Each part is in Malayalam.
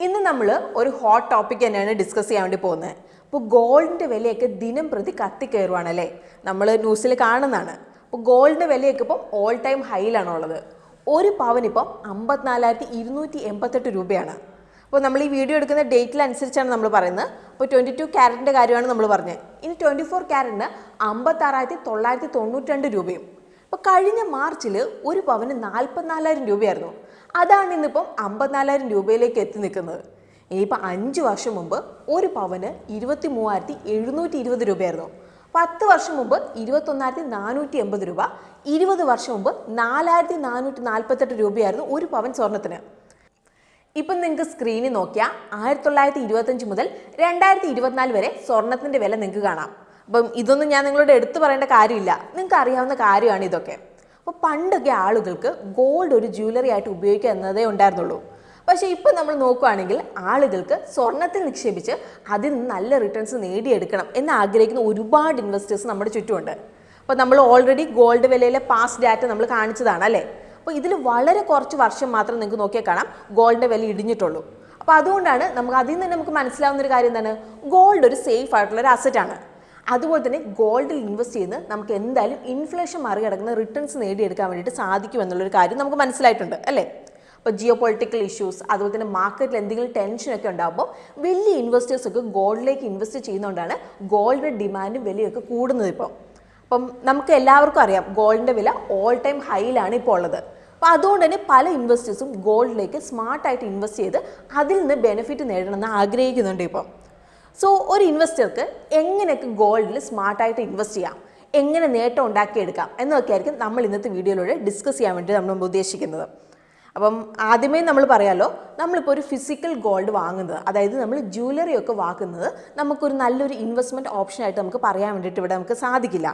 ഇന്ന് നമ്മൾ ഒരു ഹോട്ട് ടോപ്പിക് തന്നെയാണ് ഡിസ്കസ് ചെയ്യാൻ വേണ്ടി പോകുന്നത്. അപ്പോൾ ഗോൾഡിന്റെ വിലയൊക്കെ ദിനം പ്രതി കത്തിക്കയറുവാണല്ലേ നമ്മൾ ന്യൂസിൽ കാണുന്നതാണ്. അപ്പോൾ ഗോൾഡിന്റെ വിലയൊക്കെ ഇപ്പം ഓൾ ടൈം ഹൈയിലാണ് ഉള്ളത്. ഒരു പവനിപ്പം അമ്പത്തിനാലായിരത്തി ഇരുന്നൂറ്റി എൺപത്തെട്ട് രൂപയാണ്. അപ്പോൾ നമ്മൾ ഈ വീഡിയോ എടുക്കുന്ന ഡേറ്റിലനുസരിച്ചാണ് നമ്മൾ പറയുന്നത്. അപ്പോൾ ട്വന്റി ടു ക്യാരറ്റിന്റെ കാര്യമാണ് നമ്മൾ പറഞ്ഞത്. ഇനി ട്വന്റി ഫോർ ക്യാരറ്റിന് അമ്പത്താറായിരത്തി തൊള്ളായിരത്തി തൊണ്ണൂറ്റി രണ്ട് രൂപയും. അപ്പോൾ കഴിഞ്ഞ മാർച്ചിൽ ഒരു പവന് നാൽപ്പത്തിനാലായിരം രൂപയായിരുന്നു. അതാണ് ഇന്നിപ്പം അമ്പത്തിനാലായിരം രൂപയിലേക്ക് എത്തി നിൽക്കുന്നത്. ഇനിയിപ്പോൾ അഞ്ച് വർഷം മുമ്പ് ഒരു പവന് ഇരുപത്തി മൂവായിരത്തി എഴുന്നൂറ്റി ഇരുപത് രൂപയായിരുന്നു. പത്ത് വർഷം മുമ്പ് ഇരുപത്തൊന്നായിരത്തി നാനൂറ്റി എൺപത് രൂപ. ഇരുപത് വർഷം മുമ്പ് നാലായിരത്തി നാനൂറ്റി നാൽപ്പത്തെട്ട് രൂപയായിരുന്നു ഒരു പവൻ സ്വർണത്തിന്. ഇപ്പം നിങ്ങൾക്ക് സ്ക്രീനിൽ നോക്കിയാൽ ആയിരത്തി തൊള്ളായിരത്തി ഇരുപത്തഞ്ച് മുതൽ രണ്ടായിരത്തി ഇരുപത്തിനാല് വരെ സ്വർണത്തിന്റെ വില നിങ്ങൾക്ക് കാണാം. അപ്പം ഇതൊന്നും ഞാൻ നിങ്ങളോട് എടുത്തു പറയേണ്ട കാര്യമില്ല. നിങ്ങൾക്ക് അറിയാവുന്ന കാര്യമാണ് ഇതൊക്കെ. അപ്പോൾ പണ്ടൊക്കെ ആളുകൾക്ക് ഗോൾഡ് ഒരു ജ്വല്ലറി ആയിട്ട് ഉപയോഗിക്കുക എന്നതേ ഉണ്ടായിരുന്നുള്ളൂ. പക്ഷേ ഇപ്പോൾ നമ്മൾ നോക്കുകയാണെങ്കിൽ ആളുകൾക്ക് സ്വർണത്തിൽ നിക്ഷേപിച്ച് അതിൽ നിന്ന് നല്ല റിട്ടേൺസ് നേടിയെടുക്കണം എന്ന് ആഗ്രഹിക്കുന്ന ഒരുപാട് ഇൻവെസ്റ്റേഴ്സ് നമ്മുടെ ചുറ്റുമുണ്ട്. അപ്പോൾ നമ്മൾ ഓൾറെഡി ഗോൾഡ് വിലയിലെ പാസ് ഡാറ്റ നമ്മൾ കാണിച്ചതാണ് അല്ലേ? അപ്പോൾ ഇതിൽ വളരെ കുറച്ച് വർഷം മാത്രം നിങ്ങൾക്ക് നോക്കിയാൽ കാണാം ഗോൾഡിന്റെ വില ഇടിഞ്ഞിട്ടുള്ളൂ. അപ്പോൾ അതുകൊണ്ടാണ് നമുക്ക് അതിൽ നിന്ന് നമുക്ക് മനസ്സിലാവുന്ന ഒരു കാര്യം എന്താണ്? ഗോൾഡ് ഒരു സേഫ് ആയിട്ടുള്ള ഒരു അസറ്റാണ് അതുപോലെ തന്നെ ഗോൾഡിൽ ഇൻവെസ്റ്റ് ചെയ്യുന്ന നമുക്ക് എന്തായാലും ഇൻഫ്ലേഷൻ മറികടക്കുന്ന റിട്ടേൺസ് നേടിയെടുക്കാൻ വേണ്ടിയിട്ട് സാധിക്കും എന്നുള്ളൊരു കാര്യം നമുക്ക് മനസ്സിലായിട്ടുണ്ട് അല്ലേ? ഇപ്പോൾ ജിയോ പൊളിറ്റിക്കൽ ഇഷ്യൂസ് അതുപോലെ തന്നെ മാർക്കറ്റിൽ എന്തെങ്കിലും ടെൻഷനൊക്കെ ഉണ്ടാകുമ്പോൾ വലിയ ഇൻവെസ്റ്റേഴ്സൊക്കെ ഗോൾഡിലേക്ക് ഇൻവെസ്റ്റ് ചെയ്യുന്നതുകൊണ്ടാണ് ഗോൾഡിന്റെ ഡിമാൻഡും വിലയൊക്കെ കൂടുന്നത് ഇപ്പോൾ അപ്പം നമുക്ക് എല്ലാവർക്കും അറിയാം ഗോൾഡിന്റെ വില ഓൾ ടൈം ഹൈയിലാണ് ഇപ്പോൾ ഉള്ളത്. അപ്പോൾ അതുകൊണ്ട് തന്നെ പല ഇൻവെസ്റ്റേഴ്സും ഗോൾഡിലേക്ക് സ്മാർട്ടായിട്ട് ഇൻവെസ്റ്റ് ചെയ്ത് അതിൽ നിന്ന് ബെനിഫിറ്റ് നേടണമെന്ന് ആഗ്രഹിക്കുന്നുണ്ട് ഇപ്പം. സോ ഒരു ഇൻവെസ്റ്റർക്ക് എങ്ങനെയൊക്കെ ഗോൾഡിൽ സ്മാർട്ടായിട്ട് ഇൻവെസ്റ്റ് ചെയ്യാം? എങ്ങനെ നേട്ടം ഉണ്ടാക്കിയെടുക്കാം? എന്നൊക്കെ ആയിരിക്കും നമ്മൾ ഇന്നത്തെ വീഡിയോയിലൂടെ ഡിസ്കസ് ചെയ്യാൻ വേണ്ടി നമ്മൾ ഉദ്ദേശിക്കുന്നത്. അപ്പം ആദ്യമേ നമ്മൾ പറയാലോ നമ്മളിപ്പോൾ ഒരു ഫിസിക്കൽ ഗോൾഡ് വാങ്ങുന്നത് അതായത് നമ്മൾ ജ്വല്ലറി ഒക്കെ വാങ്ങുന്നത് നമുക്കൊരു നല്ലൊരു ഇൻവെസ്റ്റ്മെന്റ് ഓപ്ഷനായിട്ട് നമുക്ക് പറയാൻ വേണ്ടിയിട്ട് ഇവിടെ നമുക്ക് സാധിക്കില്ല.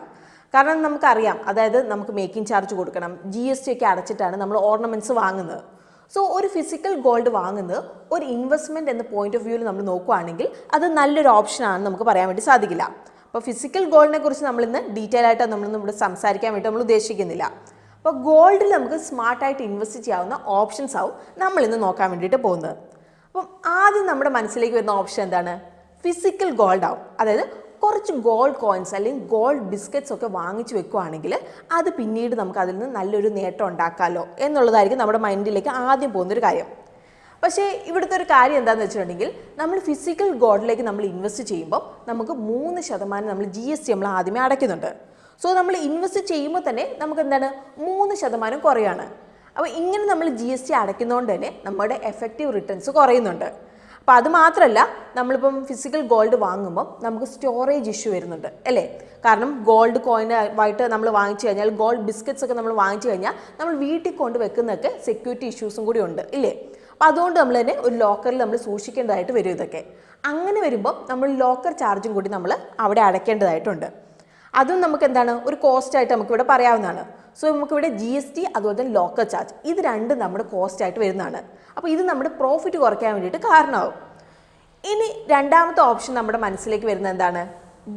കാരണം നമുക്കറിയാം അതായത് നമുക്ക് മേക്കിംഗ് ചാർജ് കൊടുക്കണം ജി എസ് ടി ഒക്കെ അടച്ചിട്ടാണ് നമ്മൾ ഓർണമെന്റ്സ് വാങ്ങുന്നത്. സോ ഒരു ഫിസിക്കൽ ഗോൾഡ് വാങ്ങുന്നത് ഒരു ഇൻവെസ്റ്റ്മെന്റ് എന്ന പോയിന്റ് ഓഫ് വ്യൂവിൽ നമ്മൾ നോക്കുകയാണെങ്കിൽ അത് നല്ലൊരു ഓപ്ഷനാണെന്ന് നമുക്ക് പറയാൻ വേണ്ടി സാധിക്കില്ല. അപ്പോൾ ഫിസിക്കൽ ഗോൾഡിനെ കുറിച്ച് നമ്മളിന്ന് ഡീറ്റെയിൽ ആയിട്ട് നമ്മളിന്ന് ഇവിടെ സംസാരിക്കാൻ വേണ്ടി നമ്മൾ ഉദ്ദേശിക്കുന്നില്ല. അപ്പോൾ ഗോൾഡിൽ നമുക്ക് സ്മാർട്ടായിട്ട് ഇൻവെസ്റ്റ് ചെയ്യാവുന്ന ഓപ്ഷൻസ് ആവും നമ്മൾ ഇന്ന് നോക്കാൻ വേണ്ടിയിട്ട് പോകുന്നത്. അപ്പം ആദ്യം നമ്മുടെ മനസ്സിലേക്ക് വരുന്ന ഓപ്ഷൻ എന്താണ്? ഫിസിക്കൽ ഗോൾഡ് ആവും. അതായത് കുറച്ച് ഗോൾഡ് കോയിൻസ് അല്ലെങ്കിൽ ഗോൾഡ് ബിസ്ക്കറ്റ്സ് ഒക്കെ വാങ്ങിച്ചു വെക്കുവാണെങ്കിൽ അത് പിന്നീട് നമുക്ക് അതിൽ നിന്ന് നല്ലൊരു നേട്ടം ഉണ്ടാക്കാമല്ലോ എന്നുള്ളതായിരിക്കും നമ്മുടെ മൈൻഡിലേക്ക് ആദ്യം പോകുന്നൊരു കാര്യം. പക്ഷേ ഇവിടുത്തെ ഒരു കാര്യം എന്താണെന്ന് വെച്ചിട്ടുണ്ടെങ്കിൽ നമ്മൾ ഫിസിക്കൽ ഗോൾഡിലേക്ക് നമ്മൾ ഇൻവെസ്റ്റ് ചെയ്യുമ്പോൾ നമുക്ക് മൂന്ന് ശതമാനം നമ്മൾ ജി എസ് ടി നമ്മൾ ആദ്യമേ അടയ്ക്കുന്നുണ്ട്. സോ നമ്മൾ ഇൻവെസ്റ്റ് ചെയ്യുമ്പോൾ തന്നെ നമുക്ക് എന്താണ്? മൂന്ന് ശതമാനം കുറയാണ്. അപ്പോൾ ഇങ്ങനെ നമ്മൾ ജി എസ് ടി അടയ്ക്കുന്നതുകൊണ്ട് തന്നെ നമ്മുടെ എഫക്റ്റീവ് റിട്ടേൺസ് കുറയുന്നുണ്ട്. അപ്പോൾ അത് മാത്രമല്ല നമ്മളിപ്പം ഫിസിക്കൽ ഗോൾഡ് വാങ്ങുമ്പോൾ നമുക്ക് സ്റ്റോറേജ് ഇഷ്യൂ വരുന്നുണ്ട് അല്ലേ? കാരണം ഗോൾഡ് കോയിൻ ആയിട്ട് നമ്മൾ വാങ്ങിച്ചു കഴിഞ്ഞാൽ ഗോൾഡ് ബിസ്ക്കറ്റ്സ് ഒക്കെ നമ്മൾ വാങ്ങിച്ചു കഴിഞ്ഞാൽ നമ്മൾ വീട്ടിൽ കൊണ്ട് വെക്കുന്നതൊക്കെ സെക്യൂരിറ്റി ഇഷ്യൂസും കൂടി ഉണ്ട് ഇല്ലേ? അപ്പോൾ അതുകൊണ്ട് നമ്മൾ തന്നെ ഒരു ലോക്കറിൽ നമ്മൾ സൂക്ഷിക്കേണ്ടതായിട്ട് വരും ഇതൊക്കെ. അങ്ങനെ വരുമ്പോൾ നമ്മൾ ലോക്കർ ചാർജും കൂടി നമ്മൾ അവിടെ അടയ്ക്കേണ്ടതായിട്ടുണ്ട്. അതും നമുക്ക് എന്താണ്? ഒരു കോസ്റ്റ് ആയിട്ട് നമുക്ക് ഇവിടെ പറയാവുന്നതാണ്. സോ നമുക്കിവിടെ ജി എസ് ടി അതുപോലെ തന്നെ ലോക്കർ ചാർജ് ഇത് രണ്ടും നമ്മുടെ കോസ്റ്റ് ആയിട്ട് വരുന്നതാണ്. അപ്പോൾ ഇത് നമ്മുടെ പ്രോഫിറ്റ് കുറയ്ക്കാൻ വേണ്ടിയിട്ട് കാരണമാവും. ഇനി രണ്ടാമത്തെ ഓപ്ഷൻ നമ്മുടെ മനസ്സിലേക്ക് വരുന്നത് എന്താണ്?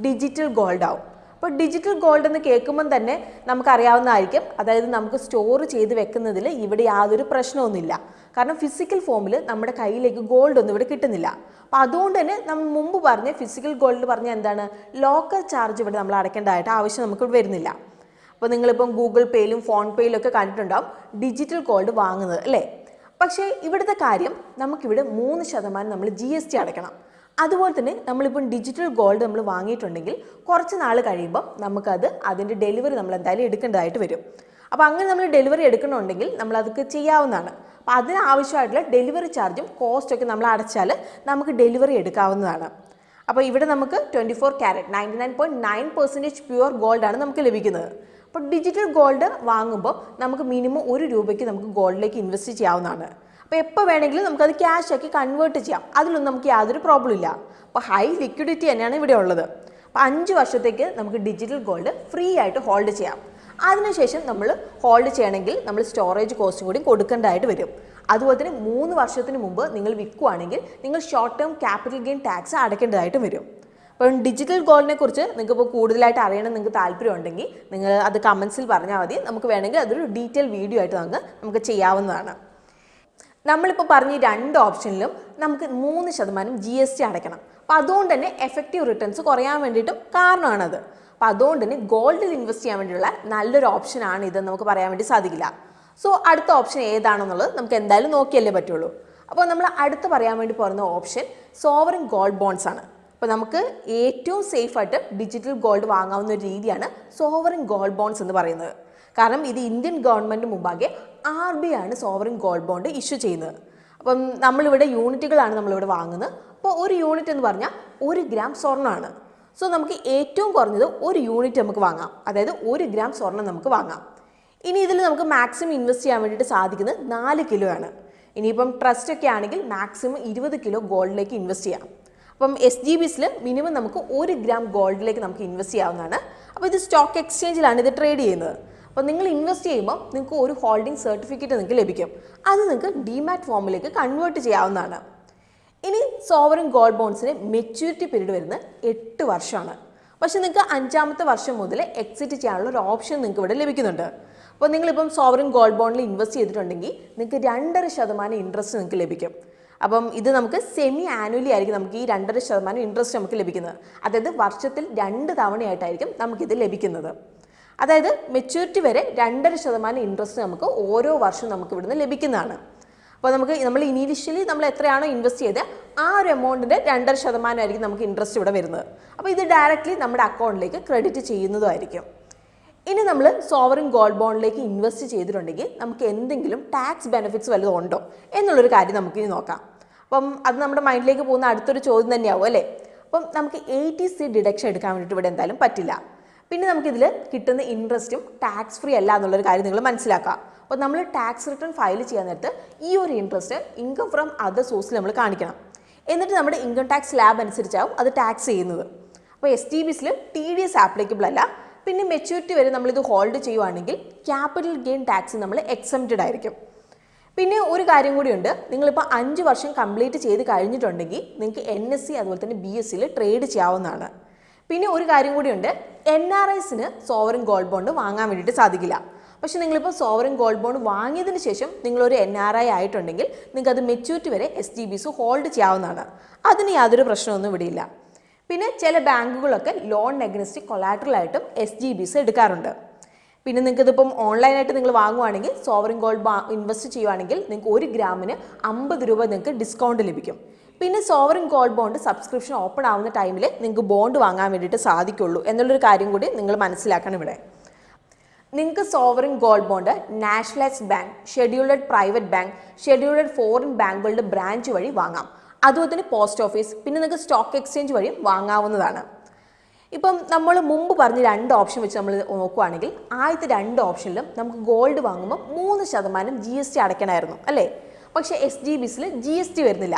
ഡിജിറ്റൽ ഗോൾഡ് ആവും. അപ്പോൾ ഡിജിറ്റൽ ഗോൾഡ് എന്ന് കേൾക്കുമ്പം തന്നെ നമുക്കറിയാവുന്നതായിരിക്കും. അതായത് നമുക്ക് സ്റ്റോർ ചെയ്ത് വെക്കുന്നതിൽ ഇവിടെ യാതൊരു പ്രശ്നമൊന്നുമില്ല കാരണം ഫിസിക്കൽ ഫോമിൽ നമ്മുടെ കയ്യിലേക്ക് ഗോൾഡ് ഒന്നും ഇവിടെ കിട്ടുന്നില്ല. അപ്പോൾ അതുകൊണ്ട് തന്നെ നമ്മൾ മുമ്പ് പറഞ്ഞ ഫിസിക്കൽ ഗോൾഡ് പറഞ്ഞ എന്താണ്? ലോക്കൽ ചാർജ് ഇവിടെ നമ്മൾ അടയ്ക്കേണ്ടതായിട്ട് ആവശ്യം നമുക്ക് ഇവിടെ വരുന്നില്ല. അപ്പോൾ നിങ്ങളിപ്പം ഗൂഗിൾ പേയിലും ഫോൺ പേയിലും ഒക്കെ കണ്ടിട്ടുണ്ടാവും ഡിജിറ്റൽ ഗോൾഡ് വാങ്ങുന്നത് അല്ലേ? പക്ഷേ ഇവിടുത്തെ കാര്യം നമുക്കിവിടെ മൂന്ന് ശതമാനം നമ്മൾ ജി എസ് ടി അടയ്ക്കണം. അതുപോലെ തന്നെ നമ്മളിപ്പം ഡിജിറ്റൽ ഗോൾഡ് നമ്മൾ വാങ്ങിയിട്ടുണ്ടെങ്കിൽ കുറച്ച് നാൾ കഴിയുമ്പോൾ നമുക്കത് അതിന്റെ ഡെലിവറി നമ്മൾ എന്തായാലും എടുക്കേണ്ടതായിട്ട് വരും. അപ്പോൾ അങ്ങനെ നമ്മൾ ഡെലിവറി എടുക്കണമെന്നുണ്ടെങ്കിൽ നമ്മൾ അതൊക്കെ ചെയ്യാവുന്നതാണ്. അപ്പോൾ അതിന് ആവശ്യമായിട്ടുള്ള ഡെലിവറി ചാർജും കോസ്റ്റൊക്കെ നമ്മൾ അടച്ചാൽ നമുക്ക് ഡെലിവറി എടുക്കാവുന്നതാണ്. അപ്പോൾ ഇവിടെ നമുക്ക് twenty four carat ninety nine point nine percentage pure ഗോൾഡാണ് നമുക്ക് ലഭിക്കുന്നത്. അപ്പോൾ ഡിജിറ്റൽ ഗോൾഡ് വാങ്ങുമ്പോൾ നമുക്ക് മിനിമം ഒരു രൂപയ്ക്ക് നമുക്ക് ഗോൾഡിലേക്ക് ഇൻവെസ്റ്റ് ചെയ്യാവുന്നതാണ്. അപ്പോൾ എപ്പോൾ വേണമെങ്കിലും നമുക്കത് ക്യാഷ് ആക്കി കൺവേർട്ട് ചെയ്യാം. അതിലൊന്നും നമുക്ക് യാതൊരു പ്രോബ്ലം ഇല്ല. അപ്പോൾ ഹൈ ലിക്വിഡിറ്റി തന്നെയാണ് ഇവിടെ ഉള്ളത്. അപ്പോൾ അഞ്ച് വർഷത്തേക്ക് നമുക്ക് ഡിജിറ്റൽ ഗോൾഡ് ഫ്രീ ആയിട്ട് ഹോൾഡ് ചെയ്യാം. അതിനുശേഷം നമ്മൾ ഹോൾഡ് ചെയ്യണമെങ്കിൽ നമ്മൾ സ്റ്റോറേജ് കോസ്റ്റ് കൂടി കൊടുക്കേണ്ടതായിട്ട് വരും. അതുപോലെ തന്നെ മൂന്ന് വർഷത്തിന് മുമ്പ് നിങ്ങൾ വിൽക്കുകയാണെങ്കിൽ നിങ്ങൾ short term capital gain tax അടയ്ക്കേണ്ടതായിട്ട് വരും. അപ്പം ഡിജിറ്റൽ ഗോൾഡിനെ കുറിച്ച് നിങ്ങൾക്ക് ഇപ്പോൾ കൂടുതലായിട്ട് അറിയണം നിങ്ങൾക്ക് താല്പര്യമുണ്ടെങ്കിൽ നിങ്ങൾ അത് കമൻസിൽ പറഞ്ഞാൽ മതി. നമുക്ക് വേണമെങ്കിൽ അതൊരു ഡീറ്റെയിൽ വീഡിയോ ആയിട്ട് നമുക്ക് നമുക്ക് ചെയ്യാവുന്നതാണ്. നമ്മളിപ്പോൾ പറഞ്ഞ രണ്ട് ഓപ്ഷനിലും നമുക്ക് മൂന്ന് ശതമാനം ജി എസ് ടി അടയ്ക്കണം. അപ്പോൾ അതുകൊണ്ട് തന്നെ എഫക്റ്റീവ് റിട്ടേൺസ് കുറയാൻ വേണ്ടിയിട്ടും കാരണമാണത്. അപ്പോൾ അതുകൊണ്ട് തന്നെ ഗോൾഡിൽ ഇൻവെസ്റ്റ് ചെയ്യാൻ വേണ്ടിയുള്ള നല്ലൊരു ഓപ്ഷനാണ് ഇതെന്ന് നമുക്ക് പറയാൻ വേണ്ടി സാധിക്കില്ല. സോ അടുത്ത ഓപ്ഷൻ ഏതാണെന്നുള്ളത് നമുക്ക് എന്തായാലും നോക്കിയല്ലേ പറ്റുള്ളൂ. അപ്പോൾ നമ്മൾ അടുത്ത് പറയാൻ വേണ്ടി പോകുന്ന ഓപ്ഷൻ സോവറിൻ ഗോൾഡ് ബോൺസ് ആണ്. അപ്പോൾ നമുക്ക് ഏറ്റവും സേഫായിട്ട് ഡിജിറ്റൽ ഗോൾഡ് വാങ്ങാവുന്ന ഒരു രീതിയാണ് സോവറിൻ ഗോൾഡ് ബോൺസ് എന്ന് പറയുന്നത്. കാരണം ഇത് ഇന്ത്യൻ ഗവൺമെന്റ് മുമ്പാകെ ആർ ബി ആണ് സോവറിൻ ഗോൾഡ് ബോണ്ട് ഇഷ്യൂ ചെയ്യുന്നത്. അപ്പം നമ്മളിവിടെ യൂണിറ്റുകളാണ് നമ്മളിവിടെ വാങ്ങുന്നത്. അപ്പോൾ ഒരു യൂണിറ്റ് എന്ന് പറഞ്ഞാൽ ഒരു ഗ്രാം സ്വർണമാണ്. സോ നമുക്ക് ഏറ്റവും കുറഞ്ഞത് ഒരു യൂണിറ്റ് നമുക്ക് വാങ്ങാം. അതായത് ഒരു ഗ്രാം സ്വർണം നമുക്ക് വാങ്ങാം. ഇനി ഇതിൽ നമുക്ക് മാക്സിമം ഇൻവെസ്റ്റ് ചെയ്യാൻ വേണ്ടിയിട്ട് സാധിക്കുന്നത് നാല് കിലോ ആണ്. ഇനിയിപ്പം ട്രസ്റ്റ് ഒക്കെ ആണെങ്കിൽ മാക്സിമം ഇരുപത് കിലോ ഗോൾഡിലേക്ക് ഇൻവെസ്റ്റ് ചെയ്യാം. അപ്പം എസ് ജി ബിസിൽ മിനിമം നമുക്ക് ഒരു ഗ്രാം ഗോൾഡിലേക്ക് നമുക്ക് ഇൻവെസ്റ്റ് ചെയ്യാവുന്നതാണ്. അപ്പോൾ ഇത് സ്റ്റോക്ക് എക്സ്ചേഞ്ചിലാണ് ഇത് ട്രേഡ് ചെയ്യുന്നത്. അപ്പോൾ നിങ്ങൾ ഇൻവെസ്റ്റ് ചെയ്യുമ്പോൾ നിങ്ങൾക്ക് ഒരു ഹോൾഡിംഗ് സർട്ടിഫിക്കറ്റ് നിങ്ങൾക്ക് ലഭിക്കും. അത് നിങ്ങൾക്ക് ഡിമാറ്റ് ഫോമിലേക്ക് കൺവേർട്ട് ചെയ്യാവുന്നതാണ്. ഇനി സോവറിൻ ഗോൾഡ് ബോൺസിന് മെച്യൂരിറ്റി പീരീഡ് വരുന്നത് എട്ട് വർഷമാണ്. പക്ഷേ നിങ്ങൾക്ക് അഞ്ചാമത്തെ വർഷം മുതൽ എക്സിറ്റ് ചെയ്യാനുള്ള ഒരു ഓപ്ഷൻ നിങ്ങൾക്ക് ഇവിടെ ലഭിക്കുന്നുണ്ട്. അപ്പോൾ നിങ്ങളിപ്പം സോവറിൻ ഗോൾഡ് ബോണിൽ ഇൻവെസ്റ്റ് ചെയ്തിട്ടുണ്ടെങ്കിൽ നിങ്ങൾക്ക് രണ്ടര ശതമാനം ഇൻട്രസ്റ്റ് നിങ്ങൾക്ക് ലഭിക്കും. അപ്പം ഇത് നമുക്ക് സെമി ആനുവലി ആയിരിക്കും നമുക്ക് ഈ രണ്ടര ശതമാനം ഇൻട്രസ്റ്റ് നമുക്ക് ലഭിക്കുന്നത്. അതായത് വർഷത്തിൽ രണ്ട് തവണയായിട്ടായിരിക്കും നമുക്കിത് ലഭിക്കുന്നത്. അതായത് മെച്യൂരിറ്റി വരെ രണ്ടര ശതമാനം ഇൻട്രസ്റ്റ് നമുക്ക് ഓരോ വർഷവും നമുക്ക് ഇവിടുന്ന് ലഭിക്കുന്നതാണ്. അപ്പോൾ നമുക്ക് നമ്മൾ ഇനീഷ്യലി നമ്മൾ എത്രയാണോ ഇൻവെസ്റ്റ് ചെയ്തത് ആ ഒരു എമൗണ്ടിന്റെ രണ്ടര ശതമാനമായിരിക്കും നമുക്ക് ഇൻട്രസ്റ്റ് ഇവിടെ വരുന്നത്. അപ്പോൾ ഇത് ഡയറക്റ്റ്ലി നമ്മുടെ അക്കൗണ്ടിലേക്ക് ക്രെഡിറ്റ് ചെയ്യുന്നതുമായിരിക്കും ഇനി നമ്മൾ സോവറിൻ ഗോൾഡ് ബോണ്ടിലേക്ക് ഇൻവെസ്റ്റ് ചെയ്തിട്ടുണ്ടെങ്കിൽ നമുക്ക് എന്തെങ്കിലും ടാക്സ് ബെനിഫിറ്റ്സ് വല്ലതും ഉണ്ടോ എന്നുള്ളൊരു കാര്യം നമുക്കിനി നോക്കാം. അപ്പം അത് നമ്മുടെ മൈൻഡിലേക്ക് പോകുന്ന അടുത്തൊരു ചോദ്യം തന്നെയാവും അല്ലേ? അപ്പം നമുക്ക് എയ്റ്റി സി ഡിഡക്ഷൻ എടുക്കാൻ വേണ്ടിയിട്ട് ഇവിടെ എന്തായാലും പറ്റില്ല. പിന്നെ നമുക്കിതിൽ കിട്ടുന്ന ഇൻട്രസ്റ്റും ടാക്സ് ഫ്രീ അല്ല എന്നുള്ളൊരു കാര്യം നിങ്ങൾ മനസ്സിലാക്കുക അപ്പോൾ നമ്മൾ ടാക്സ് റിട്ടേൺ ഫയൽ ചെയ്യാൻ നേരത്ത് ഈ ഒരു ഇൻട്രസ്റ്റ് ഇൻകം ഫ്രം അതർ സോഴ്സിൽ നമ്മൾ കാണിക്കണം. എന്നിട്ട് നമ്മുടെ ഇൻകം ടാക്സ് ലാബ് അനുസരിച്ചാവും അത് ടാക്സ് ചെയ്യുന്നത്. അപ്പോൾ എസ് ടി ബിസിൽ ടി ഡി എസ് ആപ്ലിക്കബിൾ അല്ല. പിന്നെ മെച്യൂരിറ്റി വരെ നമ്മളിത് ഹോൾഡ് ചെയ്യുവാണെങ്കിൽ ക്യാപിറ്റൽ ഗെയിൻ ടാക്സ് നമ്മൾ എക്സംപ്റ്റഡ് ആയിരിക്കും. പിന്നെ ഒരു കാര്യം കൂടിയുണ്ട്. നിങ്ങളിപ്പോൾ അഞ്ച് വർഷം കംപ്ലീറ്റ് ചെയ്ത് കഴിഞ്ഞിട്ടുണ്ടെങ്കിൽ നിങ്ങൾക്ക് എൻ എസ് സി അതുപോലെ തന്നെ ബി എസ് സിയിൽ ട്രേഡ് ചെയ്യാവുന്നതാണ്. പിന്നെ ഒരു കാര്യം കൂടിയുണ്ട്. എൻ ആർ ഐസിന് സോവറിൻ ഗോൾഡ് ബോണ്ട് വാങ്ങാൻ വേണ്ടിയിട്ട് സാധിക്കില്ല. പക്ഷേ നിങ്ങളിപ്പോൾ സോവറിൻ ഗോൾഡ് ബോണ്ട് വാങ്ങിയതിന് ശേഷം നിങ്ങളൊരു എൻ ആർ ഐ ആയിട്ടുണ്ടെങ്കിൽ നിങ്ങൾക്ക് അത് മെച്യൂരിറ്റി വരെ എസ് ജി ബിസ് ഹോൾഡ് ചെയ്യാവുന്നതാണ്. അതിന് യാതൊരു പ്രശ്നമൊന്നും ഇവിടെയില്ല പിന്നെ ചില ബാങ്കുകളൊക്കെ ലോൺ നെഗ്നസ്റ്റ് കൊളാട്രലായിട്ടും എസ് ജി ബിസ് എടുക്കാറുണ്ട്. പിന്നെ നിങ്ങൾക്ക് ഇതിപ്പം ഓൺലൈനായിട്ട് നിങ്ങൾ വാങ്ങുവാണെങ്കിൽ സോവറിൻ ഗോൾഡ് ഇൻവെസ്റ്റ് ചെയ്യുവാണെങ്കിൽ നിങ്ങൾക്ക് ഒരു ഗ്രാമിന് അമ്പത് രൂപ നിങ്ങൾക്ക് ഡിസ്കൗണ്ട് ലഭിക്കും. പിന്നെ sovereign gold bond subscription open ആവുന്ന ടൈമിൽ നിങ്ങൾക്ക് ബോണ്ട് വാങ്ങാൻ വേണ്ടിയിട്ട് സാധിക്കുള്ളൂ എന്നുള്ളൊരു കാര്യം കൂടി നിങ്ങൾ മനസ്സിലാക്കണം ഇവിടെ. നിങ്ങൾക്ക് sovereign gold bond nationalised bank scheduled private bank scheduled foreign ബാങ്കുകളുടെ ബ്രാഞ്ച് വഴി വാങ്ങാം. അതുപോലെ തന്നെ പോസ്റ്റ് ഓഫീസ് പിന്നെ നിങ്ങൾക്ക് സ്റ്റോക്ക് എക്സ്ചേഞ്ച് വഴി വാങ്ങാവുന്നതാണ്. ഇപ്പം നമ്മൾ മുമ്പ് പറഞ്ഞ രണ്ട് ഓപ്ഷൻ വെച്ച് നമ്മൾ നോക്കുവാണെങ്കിൽ ആദ്യത്തെ രണ്ട് ഓപ്ഷനിലും നമുക്ക് ഗോൾഡ് വാങ്ങുമ്പോൾ മൂന്ന് ശതമാനം ജി എസ് ടി അടയ്ക്കണമായിരുന്നു അല്ലേ? പക്ഷേ എസ് ജി ബിസിൽ ജി എസ് ടി വരുന്നില്ല.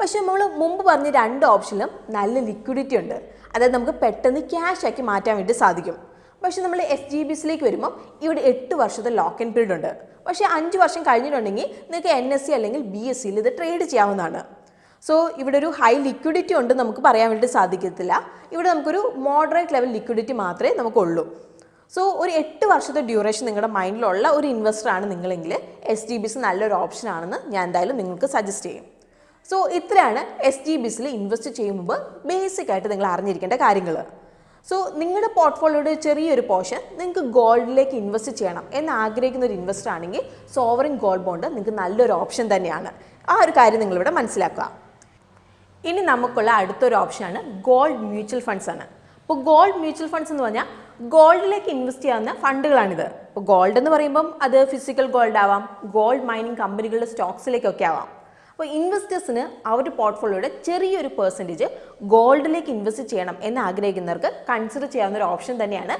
പക്ഷേ നമ്മൾ മുമ്പ് പറഞ്ഞ രണ്ട് ഓപ്ഷനിലും നല്ല ലിക്വിഡിറ്റി ഉണ്ട്. അതായത് നമുക്ക് പെട്ടെന്ന് ക്യാഷ് ആക്കി മാറ്റാൻ വേണ്ടി സാധിക്കും. പക്ഷേ നമ്മൾ എസ് ജി ബിസിലേക്ക് വരുമ്പോൾ ഇവിടെ എട്ട് വർഷത്തെ ലോക്ക് ഇൻ പീരീഡ് ഉണ്ട്. പക്ഷേ അഞ്ച് വർഷം കഴിഞ്ഞിട്ടുണ്ടെങ്കിൽ നിങ്ങൾക്ക് എൻ എസ് സി അല്ലെങ്കിൽ ബി എസ് സിയിൽ ഇത് ട്രേഡ് ചെയ്യാവുന്നതാണ്. സോ ഇവിടെ ഒരു ഹൈ ലിക്വിഡിറ്റി ഉണ്ട് നമുക്ക് പറയാൻ വേണ്ടി സാധിക്കത്തില്ല. ഇവിടെ നമുക്കൊരു മോഡറേറ്റ് ലെവൽ ലിക്വിഡിറ്റി മാത്രമേ നമുക്കുള്ളൂ. സോ ഒരു എട്ട് വർഷത്തെ ഡ്യൂറേഷൻ നിങ്ങളുടെ മൈൻഡിലുള്ള ഒരു ഇൻവെസ്റ്റർ ആണ് നിങ്ങളെങ്കിൽ എസ് ടി ബിസ് നല്ലൊരു ഓപ്ഷൻ ആണെന്ന് ഞാൻ എന്തായാലും നിങ്ങൾക്ക് സജസ്റ്റ് ചെയ്യും. സോ ഇത്രയാണ് എസ് ടി ബിസിൽ ഇൻവെസ്റ്റ് ചെയ്യുമ്പോൾ ബേസിക് ആയിട്ട് നിങ്ങൾ അറിഞ്ഞിരിക്കേണ്ട കാര്യങ്ങൾ സോ നിങ്ങളുടെ പോർട്ട്ഫോളിയോയുടെ ചെറിയൊരു പോർഷൻ നിങ്ങൾക്ക് ഗോൾഡിലേക്ക് ഇൻവെസ്റ്റ് ചെയ്യണം എന്ന് ആഗ്രഹിക്കുന്ന ഒരു ഇൻവെസ്റ്റർ ആണെങ്കിൽ സോവറിൻ ഗോൾഡ് ബോണ്ട് നിങ്ങൾക്ക് നല്ലൊരു ഓപ്ഷൻ തന്നെയാണ്. ആ ഒരു കാര്യം നിങ്ങളിവിടെ മനസ്സിലാക്കുക. ഇനി നമുക്കുള്ള അടുത്തൊരു ഓപ്ഷനാണ് ഗോൾഡ് മ്യൂച്വൽ ഫണ്ട്സ് ആണ്. ഇപ്പോൾ ഗോൾഡ് മ്യൂച്വൽ ഫണ്ട്സ് എന്ന് പറഞ്ഞാൽ ഗോൾഡിലേക്ക് ഇൻവെസ്റ്റ് ചെയ്യാവുന്ന ഫണ്ടുകളാണിത്. ഇപ്പോൾ ഗോൾഡ് എന്ന് പറയുമ്പം അത് ഫിസിക്കൽ ഗോൾഡ് ആവാം ഗോൾഡ് മൈനിങ് കമ്പനികളുടെ സ്റ്റോക്സിലേക്കൊക്കെ ആവാം. അപ്പോൾ ഇൻവെസ്റ്റേഴ്സിന് അവരുടെ പോർട്ട്ഫോളിയോയുടെ ചെറിയൊരു പെർസെന്റേജ് ഗോൾഡിലേക്ക് ഇൻവെസ്റ്റ് ചെയ്യണം എന്ന് ആഗ്രഹിക്കുന്നവർക്ക് കൺസിഡർ ചെയ്യാവുന്ന ഒരു ഓപ്ഷൻ തന്നെയാണ്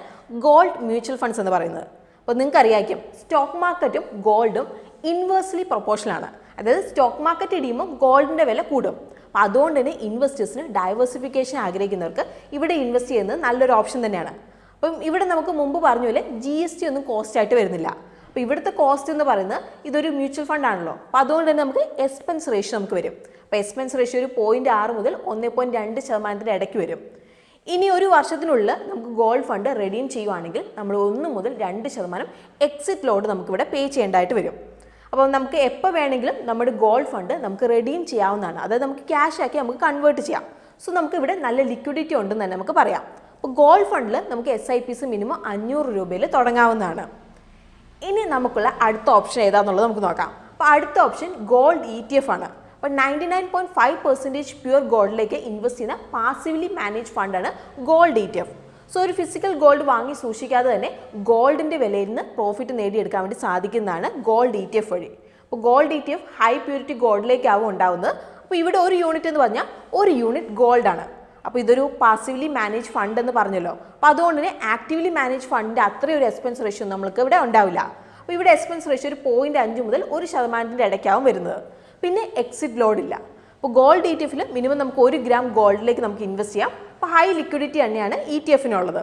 ഗോൾഡ് മ്യൂച്വൽ ഫണ്ട്സ് എന്ന് പറയുന്നത്. അപ്പോൾ നിങ്ങൾക്ക് അറിയാമായിരിക്കും സ്റ്റോക്ക് മാർക്കറ്റും ഗോൾഡും ഇൻവേഴ്സ്ലി പ്രൊപ്പോർഷനാണ് അതായത് സ്റ്റോക്ക് മാർക്കറ്റ് ഇടിയുമ്പോൾ ഗോൾഡിന്റെ വില കൂടും. അപ്പോൾ അതുകൊണ്ട് തന്നെ ഇൻവെസ്റ്റേഴ്സിന് ഡൈവേഴ്സിഫിക്കേഷൻ ആഗ്രഹിക്കുന്നവർക്ക് ഇവിടെ ഇൻവെസ്റ്റ് ചെയ്യുന്നത് നല്ലൊരു ഓപ്ഷൻ തന്നെയാണ്. അപ്പം ഇവിടെ നമുക്ക് മുമ്പ് പറഞ്ഞ പോലെ ജി എസ് ടി ഒന്നും കോസ്റ്റ് ആയിട്ട് വരുന്നില്ല. അപ്പോൾ ഇവിടുത്തെ കോസ്റ്റ് എന്ന് പറയുന്നത് ഇതൊരു മ്യൂച്വൽ ഫണ്ട് ആണല്ലോ. അപ്പോൾ അതുകൊണ്ട് തന്നെ നമുക്ക് എക്സ്പെൻസ് റേഷ്യോ നമുക്ക് വരും. അപ്പോൾ എക്സ്പെൻസ് റേഷ്യോ ഒരു പോയിന്റ് ആറ് മുതൽ ഒന്ന് പോയിന്റ് രണ്ട് ശതമാനത്തിന്റെ ഇടയ്ക്ക് വരും. ഇനി ഒരു വർഷത്തിനുള്ളിൽ നമുക്ക് ഗോൾഡ് ഫണ്ട് റെഡീം ചെയ്യുവാണെങ്കിൽ നമ്മൾ ഒന്ന് മുതൽ രണ്ട് ശതമാനം എക്സിറ്റ് ലോഡ് നമുക്കിവിടെ പേ ചെയ്യേണ്ടതായിട്ട് വരും. അപ്പോൾ നമുക്ക് എപ്പോൾ വേണമെങ്കിലും നമ്മുടെ ഗോൾഡ് ഫണ്ട് നമുക്ക് റെഡീം ചെയ്യാവുന്നതാണ്. അതായത് നമുക്ക് ക്യാഷ് ആക്കി നമുക്ക് കൺവേർട്ട് ചെയ്യാം. സോ നമുക്ക് ഇവിടെ നല്ല ലിക്വിഡിറ്റി ഉണ്ടെന്ന് തന്നെ നമുക്ക് പറയാം. അപ്പോൾ ഗോൾഡ് ഫണ്ടിൽ നമുക്ക് എസ് ഐ പിസ് മിനിമം അഞ്ഞൂറ് രൂപയിൽ തുടങ്ങാവുന്നതാണ്. ഇനി നമുക്കുള്ള അടുത്ത ഓപ്ഷൻ ഏതാണെന്നുള്ളത് നമുക്ക് നോക്കാം. അപ്പോൾ അടുത്ത option gold E T F ആണ്. അപ്പോൾ ninety nine point five percentage pure ഗോൾഡിലേക്ക് invest ചെയ്യുന്ന passively manage ഫണ്ടാണ് gold E T F so ഒരു ഫിസിക്കൽ ഗോൾഡ് വാങ്ങി സൂക്ഷിക്കാതെ തന്നെ ഗോൾഡിന്റെ വിലയിൽ നിന്ന് പ്രോഫിറ്റ് നേടിയെടുക്കാൻ വേണ്ടി സാധിക്കുന്നതാണ് ഗോൾഡ് ഇ ടി എഫ് വഴി. അപ്പോൾ gold E T F high purity ഗോൾഡിലേക്കാവും ഉണ്ടാവുന്നത്. അപ്പോൾ ഇവിടെ ഒരു യൂണിറ്റ് എന്ന് പറഞ്ഞാൽ ഒരു യൂണിറ്റ് ഗോൾഡാണ് അപ്പോൾ ഇതൊരു പാസീവ്ലി മാനേജ് ഫണ്ട് എന്ന് പറഞ്ഞല്ലോ. അപ്പോൾ അതുകൊണ്ട് തന്നെ ആക്റ്റീവ്ലി മാനേജ് ഫണ്ടിന്റെ അത്രയും ഒരു എക്സ്പെൻസ് റേഷ്യോ നമ്മൾക്ക് ഇവിടെ ഉണ്ടാവില്ല. അപ്പോൾ ഇവിടെ എക്സ്പെൻസ് റേഷ്യോ ഒരു പോയിന്റ് അഞ്ച് മുതൽ ഒരു ശതമാനത്തിന്റെ ഇടയ്ക്കാവും വരുന്നത്. പിന്നെ എക്സിറ്റ് ലോഡ് ഇല്ല. അപ്പോൾ ഗോൾഡ് ഇ ടി എഫിൽ മിനിമം നമുക്ക് ഒരു ഗ്രാം ഗോൾഡിലേക്ക് നമുക്ക് ഇൻവെസ്റ്റ് ചെയ്യാം. അപ്പോൾ ഹൈ ലിക്വിഡിറ്റി തന്നെയാണ് ഇ ടി എഫിനുള്ളത്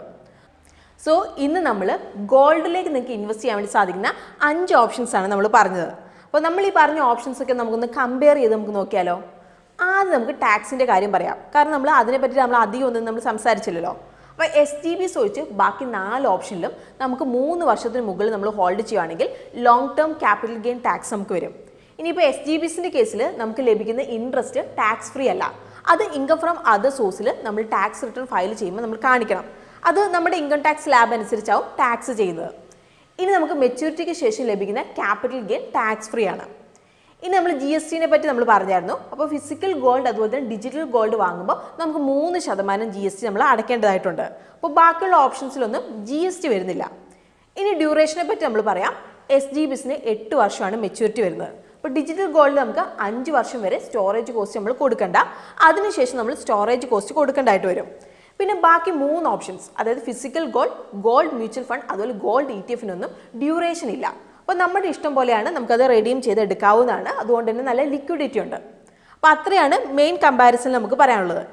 സോ ഇന്ന് നമ്മൾ ഗോൾഡിലേക്ക് നിങ്ങൾക്ക് ഇൻവെസ്റ്റ് ചെയ്യാൻ വേണ്ടി സാധിക്കുന്ന അഞ്ച് ഓപ്ഷൻസ് ആണ് നമ്മൾ പറഞ്ഞത്. അപ്പോൾ നമ്മൾ ഈ പറഞ്ഞ ഓപ്ഷൻസ് ഒക്കെ നമുക്കൊന്ന് കമ്പയർ ചെയ്ത് നമുക്ക് നോക്കിയാലോ? ആദ്യം നമുക്ക് ടാക്സിന്റെ കാര്യം പറയാം. കാരണം നമ്മൾ അതിനെപ്പറ്റി നമ്മൾ അധികം ഒന്നും നമ്മൾ സംസാരിച്ചില്ലല്ലോ. അപ്പോൾ എസ് ടി ബി ഒഴിച്ച് ബാക്കി നാല് ഓപ്ഷനിലും നമുക്ക് മൂന്ന് വർഷത്തിന് മുകളിൽ നമ്മൾ ഹോൾഡ് ചെയ്യുകയാണെങ്കിൽ long term capital gain tax നമുക്ക് വരും. ഇനിയിപ്പോൾ എസ് ജി ബിസിന്റെ കേസിൽ നമുക്ക് ലഭിക്കുന്ന ഇൻട്രസ്റ്റ് ടാക്സ് ഫ്രീ അല്ല. അത് ഇൻകം ഫ്രം അതർ സോഴ്സിൽ നമ്മൾ ടാക്സ് റിട്ടേൺ ഫയൽ ചെയ്യുമ്പോൾ നമ്മൾ കാണിക്കണം. അത് നമ്മുടെ ഇൻകം ടാക്സ് ലാബ് അനുസരിച്ചാവും ടാക്സ് ചെയ്യുന്നത്. ഇനി നമുക്ക് മെച്യൂരിറ്റിക്ക് ശേഷം ലഭിക്കുന്ന ക്യാപിറ്റൽ ഗെയിൻ ടാക്സ് ഫ്രീ ആണ്. ഇനി നമ്മൾ ജി എസ് ടിനെ പറ്റി നമ്മൾ പറഞ്ഞായിരുന്നു. അപ്പോൾ ഫിസിക്കൽ ഗോൾഡ് അതുപോലെ തന്നെ ഡിജിറ്റൽ ഗോൾഡ് വാങ്ങുമ്പോൾ നമുക്ക് മൂന്ന് ശതമാനം ജി എസ് ടി നമ്മൾ അടയ്ക്കേണ്ടതായിട്ടുണ്ട് അപ്പോൾ ബാക്കിയുള്ള ഓപ്ഷൻസിലൊന്നും ജി എസ് ടി വരുന്നില്ല. ഇനി ഡ്യൂറേഷനെ പറ്റി നമ്മൾ പറയാം. എസ് ജി ബിസിന് എട്ട് വർഷമാണ് മെച്യൂരിറ്റി വരുന്നത്. അപ്പോൾ ഡിജിറ്റൽ ഗോൾഡ് നമുക്ക് അഞ്ച് വർഷം വരെ സ്റ്റോറേജ് കോസ്റ്റ് നമ്മൾ കൊടുക്കണ്ട. അതിനുശേഷം നമ്മൾ സ്റ്റോറേജ് കോസ്റ്റ് കൊടുക്കേണ്ടതായിട്ട് വരും. പിന്നെ ബാക്കി മൂന്ന് ഓപ്ഷൻസ് അതായത് physical gold gold mutual fund അതുപോലെ ഗോൾഡ് ഇ ടി എഫിനൊന്നും ഡ്യൂറേഷൻ ഇല്ല. അപ്പോൾ നമ്മുടെ ഇഷ്ടം പോലെയാണ് നമുക്കത് റെഡീം ചെയ്ത് എടുക്കാവുന്നതാണ് അതുകൊണ്ട് തന്നെ നല്ല ലിക്വിഡിറ്റി ഉണ്ട്. അപ്പോൾ അത്രയാണ് മെയിൻ കമ്പാരിസൺ നമുക്ക് പറയാനുള്ളത്.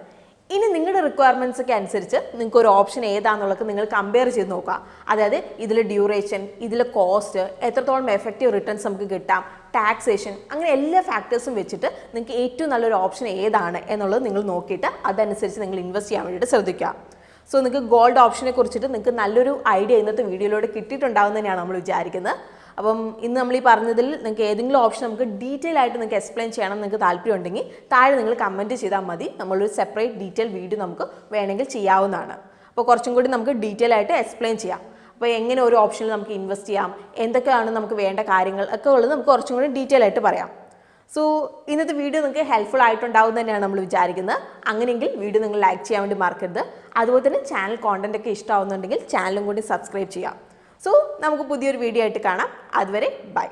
ഇനി നിങ്ങളുടെ റിക്വയർമെന്റ്സ് ഒക്കെ അനുസരിച്ച് നിങ്ങൾക്ക് ഒരു ഓപ്ഷൻ ഏതാണെന്നുള്ളത് നിങ്ങൾ കമ്പയർ ചെയ്ത് നോക്കുക. അതായത് ഇതിലെ ഡ്യൂറേഷൻ ഇതിലെ കോസ്റ്റ് എത്രത്തോളം എഫക്റ്റീവ് റിട്ടേൺസ് നമുക്ക് കിട്ടാം ടാക്സേഷൻ അങ്ങനെ എല്ലാ ഫാക്ടേഴ്സും വെച്ചിട്ട് നിങ്ങൾക്ക് ഏറ്റവും നല്ലൊരു ഓപ്ഷൻ ഏതാണ് എന്നുള്ളത് നിങ്ങൾ നോക്കിയിട്ട് അതനുസരിച്ച് നിങ്ങൾ ഇൻവെസ്റ്റ് ചെയ്യാൻ വേണ്ടിയിട്ട് ശ്രദ്ധിക്കുക. സോ നിങ്ങൾക്ക് ഗോൾഡ് ഓപ്ഷനെ കുറിച്ചിട്ട് നിങ്ങൾക്ക് നല്ലൊരു ഐഡിയ ഇന്നത്തെ വീഡിയോയിലൂടെ കിട്ടിയിട്ടുണ്ടാവും തന്നെയാണ് നമ്മൾ വിചാരിക്കുന്നത്. അപ്പം ഇന്ന് നമ്മൾ ഈ പറഞ്ഞതിൽ നിങ്ങൾക്ക് ഏതെങ്കിലും ഓപ്ഷൻ നമുക്ക് ഡീറ്റെയിൽ ആയിട്ട് നിങ്ങൾക്ക് എക്സ്പ്ലെയിൻ ചെയ്യണം നിങ്ങൾക്ക് താല്പര്യം ഉണ്ടെങ്കിൽ താഴെ നിങ്ങൾ കമന്റ് ചെയ്താൽ മതി. നമ്മളൊരു സെപ്പറേറ്റ് ഡീറ്റെയിൽ വീഡിയോ നമുക്ക് വേണമെങ്കിൽ ചെയ്യാവുന്നതാണ്. അപ്പോൾ കുറച്ചും കൂടി നമുക്ക് ഡീറ്റെയിൽ ആയിട്ട് എക്സ്പ്ലെയിൻ ചെയ്യാം. അപ്പോൾ എങ്ങനെ ഒരു ഓപ്ഷനിൽ നമുക്ക് ഇൻവെസ്റ്റ് ചെയ്യാം? എന്തൊക്കെയാണ് നമുക്ക് വേണ്ട കാര്യങ്ങൾ? ഒക്കെ ഉള്ളത് നമുക്ക് കുറച്ചും കൂടി ഡീറ്റെയിൽ ആയിട്ട് പറയാം. സോ ഇന്നത്തെ വീഡിയോ നിങ്ങൾക്ക് ഹെൽപ്ഫുൾ ആയിട്ടുണ്ടാവും തന്നെയാണ് നമ്മൾ വിചാരിക്കുന്നത്. അങ്ങനെയെങ്കിൽ വീഡിയോ നിങ്ങൾ ലൈക്ക് ചെയ്യാൻ വേണ്ടി മറക്കരുത്. അതുപോലെ തന്നെ ചാനൽ കോണ്ടന്റ് ഒക്കെ ഇഷ്ടമാവുന്നുണ്ടെങ്കിൽ ചാനലും കൂടി സബ്സ്ക്രൈബ് ചെയ്യാം സോ നമുക്ക് പുതിയൊരു വീഡിയോ ആയിട്ട് കാണാം. അതുവരെ ബൈ